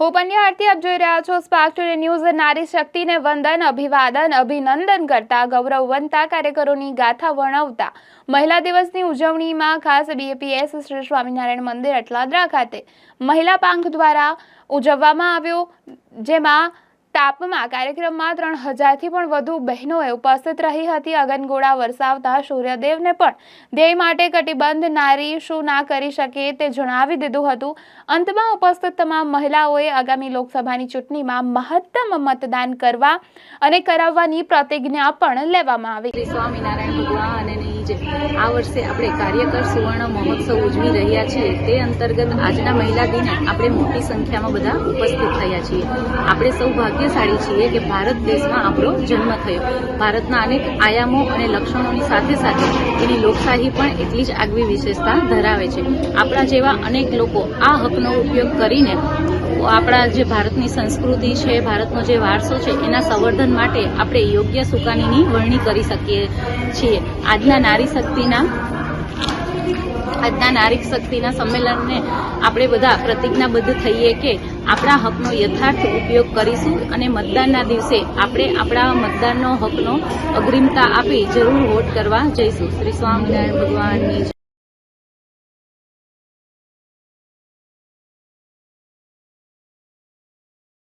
હું પંડ્યા આરતી, આપ જોઈ રહ્યા છો સ્પાર્ક ટુડે ન્યૂઝ નારી શક્તિને વંદન, અભિવાદન, અભિનંદન કરતા ગૌરવવંતા કાર્યકરોની ગાથા વર્ણવતા મહિલા દિવસની ઉજવણીમાં ખાસ બીએપીએસ શ્રી સ્વામિનારાયણ મંદિર, અટલાદરા ખાતે મહિલા પાંખ દ્વારા ઉજવવામાં આવ્યો, જેમાં તાપમાં કાર્યક્રમમાં ત્રણ હજારથી પણ વધુ બહેનોએ ઉપસ્થિત રહી હતી. અગનગોળા વરસાવતા સૂર્યદેવને પણ ધ્યેય માટે કટિબંધ નારી શું ના કરી શકે તે જણાવી દીધું હતું. અંતમાં ઉપસ્થિત તમામ મહિલાઓએ આગામી લોકસભાની ચૂંટણીમાં મહત્તમ મતદાન કરવા અને કરાવવાની પ્રતિજ્ઞા પણ લેવામાં આવી. સ્વામિનારાયણ સ્વામિનારાયણ ભગવાનની જે આ વર્ષે આપણે કાર્યકર સુવર્ણ મહોત્સવ ઉજવી રહ્યા છીએ. તે અંતર્ગત આજના મહિલા દિને આપણે મોટી સંખ્યામાં બધા ઉપસ્થિત થયા છીએ. આપણે સૌ ભાગ્યશાળી છીએ કે ભારત દેશમાં આપણો જન્મ થયો. ભારતના અનેક આયામો અને લક્ષણોની સાથે સાથે એની લોકશાહી પણ એટલી જ આગવી વિશેષતા ધરાવે છે. આપણા જેવા અનેક લોકો આ હકનો ઉપયોગ કરીને આપણા જે ભારતની સંસ્કૃતિ છે, ભારતનો જે વારસો છે, એના સંવર્ધન માટે આપણે યોગ્ય સુકાનીની વરણી કરી શકીએ છીએ આજના નારી શક્તિના, આજના નારી શક્તિના સંમેલનને આપણે બધા પ્રતિજ્ઞાબદ્ધ થઈએ કે આપણા હકનો યથાર્થ ઉપયોગ કરીશું અને મતદાનના દિવસે આપણે આપણા મતદાનનો હકનો અગ્રિમતા આપી જરૂર વોટ કરવા જઈશું શ્રી સ્વામિનારાયણ ભગવાનની.